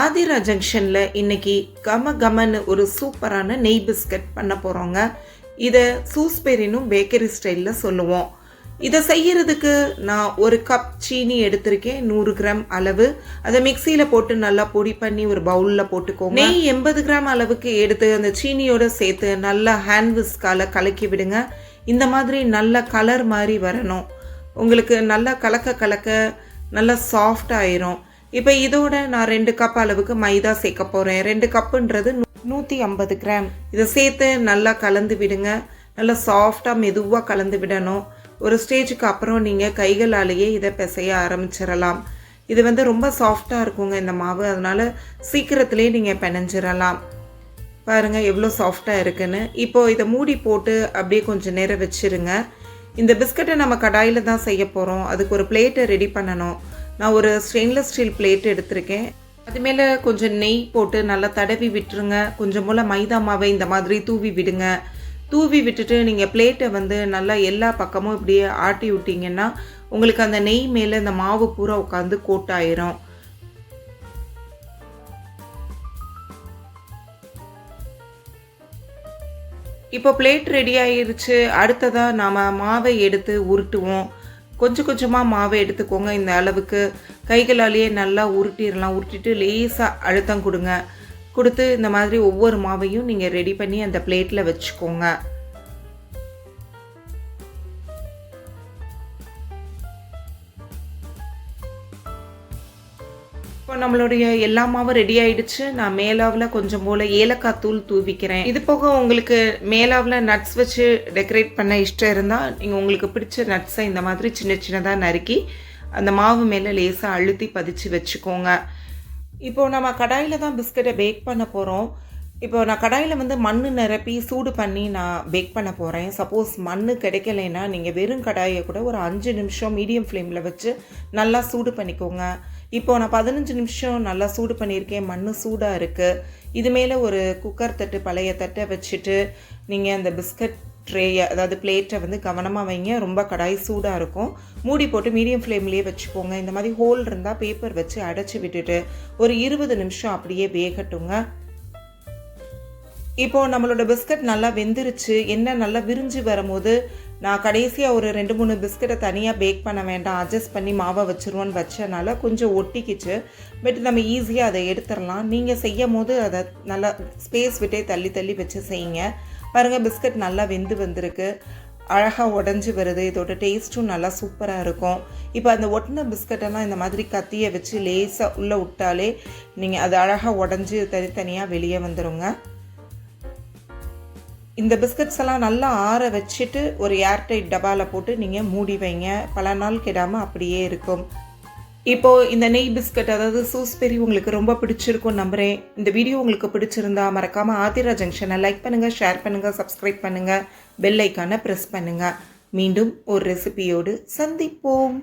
ஆதிரா ஜங்ஷனில் இன்னைக்கு கம கமன்னு ஒரு சூப்பரான நெய் பிஸ்கட் பண்ண போகிறோங்க இதை சூஸ்பெரினும் பேக்கரி ஸ்டைலில் சொல்லுவோம். இதை செய்யறதுக்கு நான் ஒரு கப் சீனி எடுத்திருக்கேன் நூறு கிராம் அளவு. அதை மிக்சியில் போட்டு நல்லா பொடி பண்ணி ஒரு பவுலில் போட்டுக்கோங்க. நெய் எண்பது கிராம் அளவுக்கு எடுத்து அந்த சீனியோட சேர்த்து நல்லா ஹேண்ட் விஸ்கால கலக்கி விடுங்க. இந்த மாதிரி நல்ல கலர் மாதிரி வரணும். உங்களுக்கு நல்லா கலக்க கலக்க நல்லா சாஃப்ட் ஆயிரும். இப்போ இதோட நான் ரெண்டு கப் அளவுக்கு மைதா சேர்க்க போகிறேன் ரெண்டு கப்புன்றது நூற்றி ஐம்பது கிராம் இதை சேர்த்து நல்லா கலந்து விடுங்க. நல்லா சாஃப்டாக மெதுவாக கலந்து விடணும். ஒரு ஸ்டேஜுக்கு அப்புறம் நீங்கள் கைகளாலேயே இதை பிசைய ஆரம்பிச்சிடலாம். இது வந்து ரொம்ப சாஃப்டாக இருக்குங்க இந்த மாவு. அதனால் சீக்கிரத்திலே நீங்கள் பிணைஞ்சிடலாம். பாருங்கள் எவ்வளோ சாஃப்டாக இருக்குன்னு. இப்போது இதை மூடி போட்டு அப்படியே கொஞ்சம் நேரம் வச்சுருங்க. இந்த பிஸ்கட்டை நம்ம கடாயில் தான் செய்ய போகிறோம் அதுக்கு ஒரு பிளேட்டை ரெடி பண்ணணும். நான் ஒரு ஸ்டெயின்லெஸ் ஸ்டீல் பிளேட் எடுத்திருக்கேன். அது மேலே கொஞ்சம் நெய் போட்டு நல்லா தடவி விட்டுருங்க. கொஞ்சம் போல் மைதா மாவை இந்த மாதிரி தூவி விடுங்க. தூவி விட்டுட்டு நீங்கள் பிளேட்டை வந்து நல்லா எல்லா பக்கமும் இப்படியே ஆட்டி விட்டீங்கன்னா உங்களுக்கு அந்த நெய் மேலே இந்த மாவு பூரா உட்காந்து கோட்டாயிரும். இப்போ பிளேட் ரெடி ஆயிருச்சு. அடுத்ததாக நாம் மாவை எடுத்து உருட்டுவோம். கொஞ்சம் கொஞ்சமாக மாவை எடுத்துக்கோங்க. இந்த அளவுக்கு கைகளாலேயே நல்லா உருட்டிடலாம். உருட்டிட்டு லேசாக அழுத்தம் கொடுங்க. கொடுத்து இந்த மாதிரி ஒவ்வொரு மாவையும் நீங்கள் ரெடி பண்ணி அந்த பிளேட்டில் வச்சுக்கோங்க. இப்போ நம்மளுடைய எல்லா மாவும் ரெடி ஆயிடுச்சு. நான் மேலாவில் கொஞ்சம் போல் ஏலக்காய் தூள் தூவிக்கிறேன். இது போக உங்களுக்கு மேலாவில் நட்ஸ் வச்சு டெக்கரேட் பண்ண இஷ்டம் இருந்தால் நீங்கள் உங்களுக்கு பிடிச்ச நட்ஸை இந்த மாதிரி சின்ன சின்னதாக நறுக்கி அந்த மாவு மேலே லேசாக அழுத்தி பதிச்சு வச்சுக்கோங்க. இப்போது நம்ம கடாயில் தான் பிஸ்கட்டை பேக் பண்ண போகிறோம் இப்போ நான் கடாயில் வந்து மண் நிரப்பி சூடு பண்ணி நான் பேக் பண்ண போகிறேன் சப்போஸ் மண் கிடைக்கலைன்னா நீங்கள் வெறும் கடாயை கூட ஒரு அஞ்சு நிமிஷம் மீடியம் ஃப்ளேமில் வச்சு நல்லா சூடு பண்ணிக்கோங்க. இப்போது நான் பதினஞ்சு நிமிஷம் நல்லா சூடு பண்ணியிருக்கேன். மண் சூடாக இருக்குது இது மேலே ஒரு குக்கர் தட்டு பழைய தட்டை வச்சுட்டு நீங்கள் அந்த பிஸ்கட் ட்ரேயை அதாவது பிளேட்டை வந்து கவனமாக வைங்க. ரொம்ப கடாய் சூடாக இருக்கும். மூடி போட்டு மீடியம் ஃப்ளேம்லேயே வச்சுக்கோங்க. இந்த மாதிரி ஹோல் இருந்தால் பேப்பர் வச்சு அடைச்சி விட்டுட்டு ஒரு இருபது நிமிஷம் அப்படியே வேகட்டுங்க. இப்போது நம்மளோட பிஸ்கட் நல்லா வெந்துருச்சு எண்ணெய் நல்லா விரிஞ்சு வரும்போது நான் கடைசியாக ஒரு ரெண்டு மூணு பிஸ்கட்டை தனியாக பேக் பண்ண வேண்டாம் அட்ஜஸ்ட் பண்ணி மாவை வச்சுருவோன்னு வச்சனால கொஞ்சம் ஒட்டிக்கிச்சு. பட் நம்ம ஈஸியாக அதை எடுத்துடலாம். நீங்கள் செய்யும் போது அதை நல்லா ஸ்பேஸ் விட்டே தள்ளி தள்ளி வச்சு செய்யுங்க. பாருங்கள் பிஸ்கட் நல்லா வெந்து வந்திருக்கு. அழகாக உடஞ்சி வருது. இதோட டேஸ்ட்டும் நல்லா சூப்பராக இருக்கும். இப்போ அந்த ஒட்டின பிஸ்கட்டெல்லாம் இந்த மாதிரி கத்தியை வச்சு லேசாக உள்ளே விட்டாலே நீங்கள் அது அழகாக உடஞ்சி தனித்தனியாக வெளியே வந்துடுங்க இந்த பிஸ்கட்ஸ் எல்லாம் நல்லா ஆற வச்சுட்டு ஒரு ஏர்டைட் டப்பாவில் போட்டு நீங்கள் மூடி வைங்க. பல நாள் கெடாமல் அப்படியே இருக்கும். இப்போது இந்த நெய் பிஸ்கட் அதாவது சூஸ்பெரி உங்களுக்கு ரொம்ப பிடிச்சிருக்கும் நம்புகிறேன் இந்த வீடியோ உங்களுக்கு பிடிச்சிருந்தா மறக்காமல் ஆதிரா ஜங்ஷனை லைக் பண்ணுங்கள் ஷேர் பண்ணுங்கள் சப்ஸ்கிரைப் பண்ணுங்கள் பெல் ஐக்கானை ப்ரெஸ் பண்ணுங்கள் மீண்டும் ஒரு ரெசிபியோடு சந்திப்போம்.